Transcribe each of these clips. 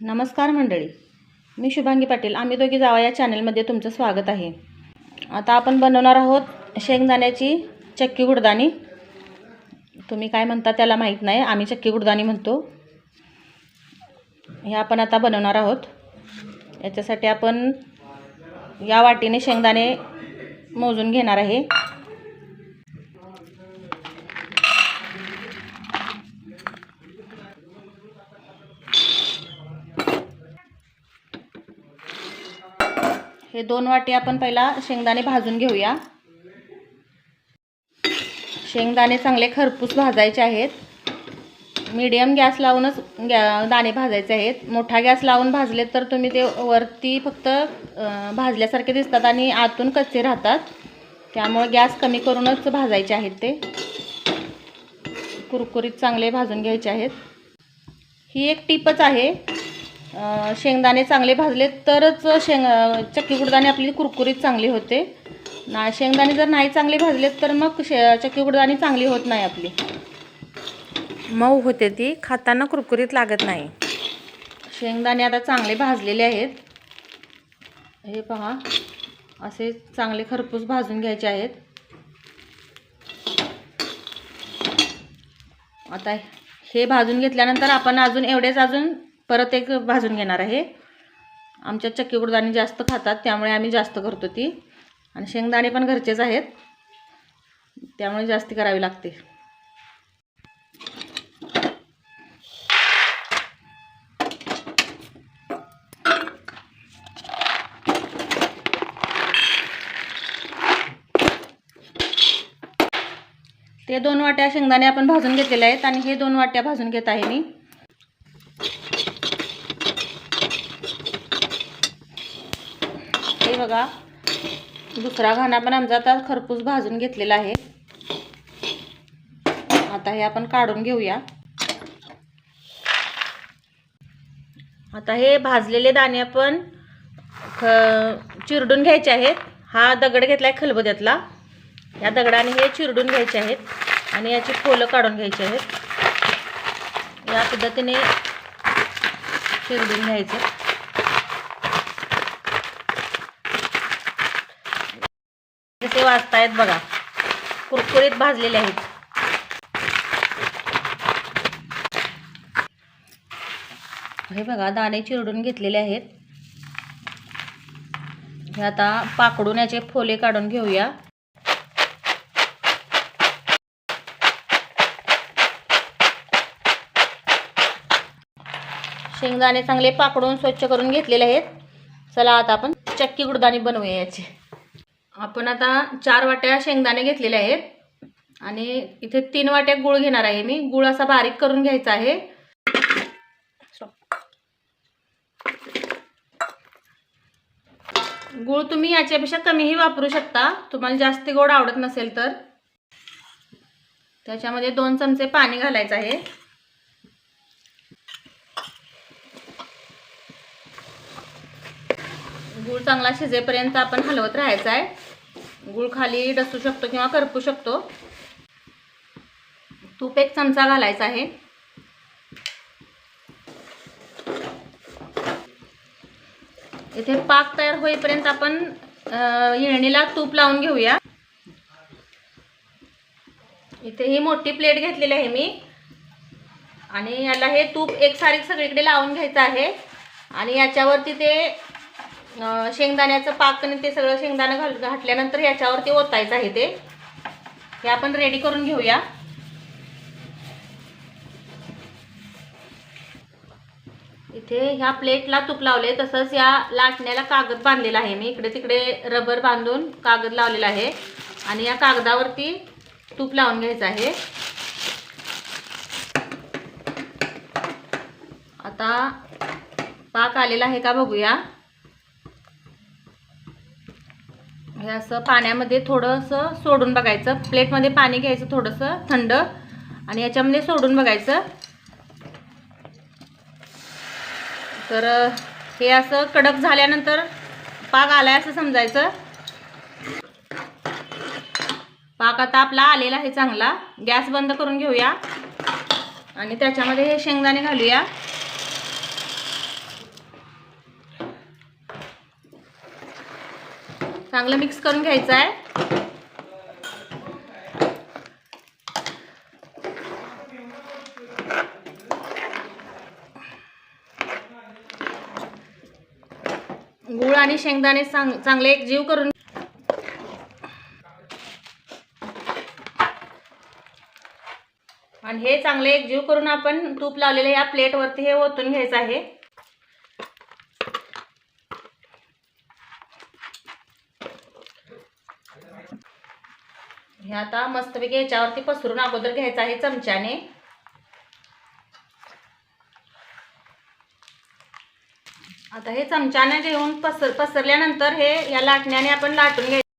नमस्कार मंडळी. मी शुभांगी पाटील. आम्ही दोघी जावा या चॅनलमध्ये तुमचं स्वागत आहे. आता आपण बनवणार आहोत शेंगदाण्याची चक्की गुडदाणी. तुम्ही काय म्हणता त्याला माहीत नाही. आम्ही चक्की गुडदाणी म्हणतो. हे आपण आता बनवणार आहोत. याच्यासाठी आपण या वाटीने शेंगदाणे मोजून घेणार आहे. हे दोन वाटी आपण पहिला शेंगदाणे भाजून घेऊया. शेंगदाणे चांगले खरपूस भाजायचे आहेत. मीडियम गॅस लावूनच गॅ दाणे भाजायचे आहेत. मोठा गॅस लावून भाजले तर तुम्ही ते वरती फक्त भाजल्यासारखे दिसतात आणि आतून कच्चे राहतात. त्यामुळे गॅस कमी करूनच भाजायचे आहेत ते. कुरकुरीत चांगले भाजून घ्यायचे आहेत. ही एक टिपच आहे. शेंगदाणे चांगले भाजले तरच शेंग चक्की गुडदाणे आपली कुरकुरीत चांगली होते. ना शेंगदाणे जर नाही चांगले भाजलेत तर मग शे चक्की गुडदाणी चांगली होत नाही आपली. मऊ होते ती खाताना कुरकुरीत लागत नाही. शेंगदाणे आता चांगले भाजलेले आहेत. हे पहा असे चांगले खरपूस भाजून घ्यायचे आहेत. आता हे भाजून घेतल्यानंतर आपण अजून एवढेच अजून परत एक भाजून घेणार आहे. आमच्या चक्की गुडदाणे जास्त खातात त्यामुळे आम्ही जास्त करतो ती. आणि शेंगदाणे पण घरचेच आहेत. त्यामुळे जास्ती करावी लागते. ते दोन वाट्या शेंगदाणे आपण भाजून घेतलेले आहेत आणि हे दोन वाट्या भाजून घेत आहे मी हे बघा. दुसरा घाणा पण आमचा आता खरपूस भाजून घेतलेला आहे. आता हे आपण काढून घेऊया. आता हे भाजलेले दाणे आपण ख चिरडून घ्यायचे आहेत. हा दगड घेतला आहे खलबत्यातला. या दगडाने हे चिरडून घ्यायचे आहेत आणि याची फोलं काढून घ्यायची आहेत. या पद्धतीने चिरडून घ्यायचं. जसे वाजतायत बघा. कुरकुरीत भाजलेले आहेत. हे बघा दाणे चिरडून घेतलेले आहेत. हे आता पाकडून याचे फोले काढून घेऊया. शेंगदाणे चांगले पाकडून स्वच्छ करून घेतलेले आहेत. चला आता आपण चक्की गुडदाणे बनवूया याचे. आपण आता चार वाट्या शेंगदाणे घेतलेले आहेत. आणि इथे तीन वाट्या गुळ घेणार आहे मी. गुळ असा बारीक करून घ्यायचा आहे. गुळ तुम्ही याच्यापेक्षा कमीही वापरू शकता. तुम्हाला जास्त गोड आवडत नसेल तर. त्याच्यामध्ये दोन चमचे पाणी घालायचं आहे. गूळ चांगला शिजेपर्यंत आपण हलवत राहायचा आहे. गुळ खाली डसू शकतो किंवा करपू शकतो. तूप एक चमचा घालायचा आहे. इथे पाक तयार होईपर्यंत आपण येणीला येळणीला तूप लावून घेऊया. इथे ही मोठी प्लेट घेतलेली आहे मी. आणि याला हे तूप एकसारीक सगळीकडे लावून घ्यायचं आहे. आणि याच्यावरती ते शेंगदाण्याचं पाक आणि ते सगळं शेंगदाणं घाल घातल्यानंतर याच्यावरती ओतायचं आहे ते. हे आपण रेडी करून घेऊया. इथे ह्या प्लेटला तूप लावले तसंच या लाटण्याला कागद बांधलेला आहे. मी इकडे तिकडे रबर बांधून कागद लावलेला आहे. आणि या कागदावरती तूप लावून घ्यायचं आहे. आता पाक आलेला आहे का बघूया. हे असं पाण्यामध्ये थोडंसं सोडून बघायचं. प्लेटमध्ये पाणी घ्यायचं थोडंसं थंड. आणि याच्यामध्ये सोडून बघायचं. तर हे असं कडक झाल्यानंतर पाक आलाय असं समजायचं. पाक आता आपला आलेला आहे चांगला. गॅस बंद करून घेऊया. आणि त्याच्यामध्ये हे शेंगदाणे घालूया. चांगलं मिक्स करून घ्यायचं आहे गूळ आणि शेंगदाणे चांग चांगले एक जीव करून आणि हे चांगले एक जीव करून आपण तूप लावलेले या प्लेटवरती हे ओतून घ्यायचं आहे. हे आता मस्तपैकी याच्यावरती पसरून अगोदर घ्यायचं आहे चमच्याने. आता हे चमच्याने घेऊन पसर पसरल्यानंतर हे या लाटण्याने आपण लाटून घ्यायचं.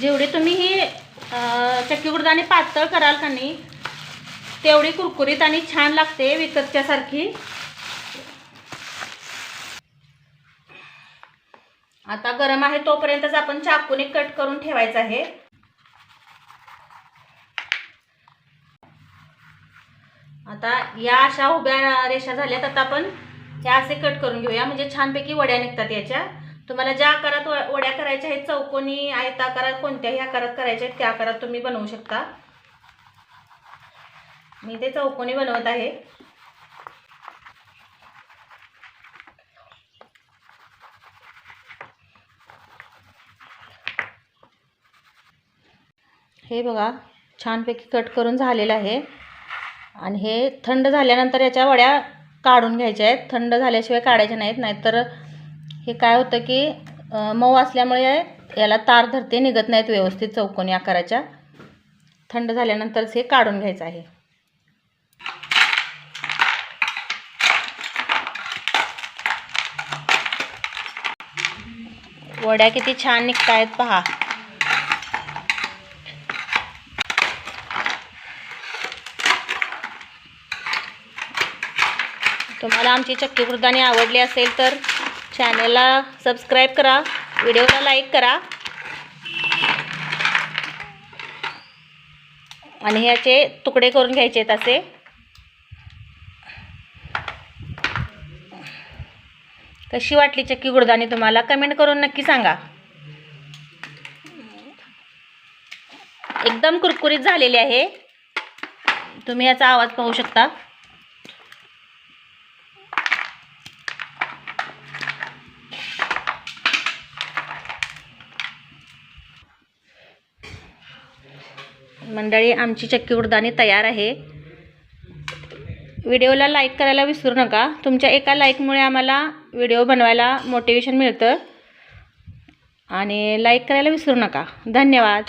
जेवढी तुम्ही ही चक्की गुडदाणे पातळ कराल का नाही तेवढी कुरकुरीत आणि छान लागते विकतच्यासारखी आता गरम आहे तोपर्यंतच आपण चाकूने कट करून ठेवायचं आहे. आता या अशा उभ्या रेषा झाल्यात आता आपण ह्या असे कट करून घेऊया. म्हणजे छानपैकी वड्या निघतात याच्या. तुम्हाला ज्या आकारात व- वड्या करायच्या आहेत चौकोनी आयताकारात कोणत्याही आकारात करायच्या आहेत त्या आकारात तुम्ही बनवू शकता. मी ते चौकोनी बनवत आहे. हे बघा छानपैकी कट करून झालेलं आहे. आणि हे थंड झाल्यानंतर याच्या वड्या काढून घ्यायच्या आहेत. थंड झाल्याशिवाय काढायच्या नाहीत नाहीतर हे काय होतं की मऊ असल्यामुळे याला तार धरते निघत नाहीत व्यवस्थित चौकोनी आकाराच्या. थंड झाल्यानंतरच हे काढून घ्यायचं आहे. वड्या किती छान निघतायत पहा. तुम्हाला आमची चक्की वृद्धाने आवडली असेल तर चॅनलला सबस्क्राईब करा व्हिडिओला लाईक करा. आणि ह्याचे तुकडे करून घ्यायचे आहेत असे. कशी वाटली चक्की गुडदाणी तुम्हाला? कमेंट करून नक्की सांगा. एकदम कुरकुरीत झालेली आहे. तुम्ही याचा आवाज पाहू शकता. मंडळी आमची चक्की उडदाणी तयार आहे. व्हिडिओला लाईक करायला विसरू नका. तुमच्या एका लाईकमुळे आम्हाला व्हिडिओ बनवायला मोटिवेशन मिळतं. आणि लाईक करायला विसरू नका. धन्यवाद.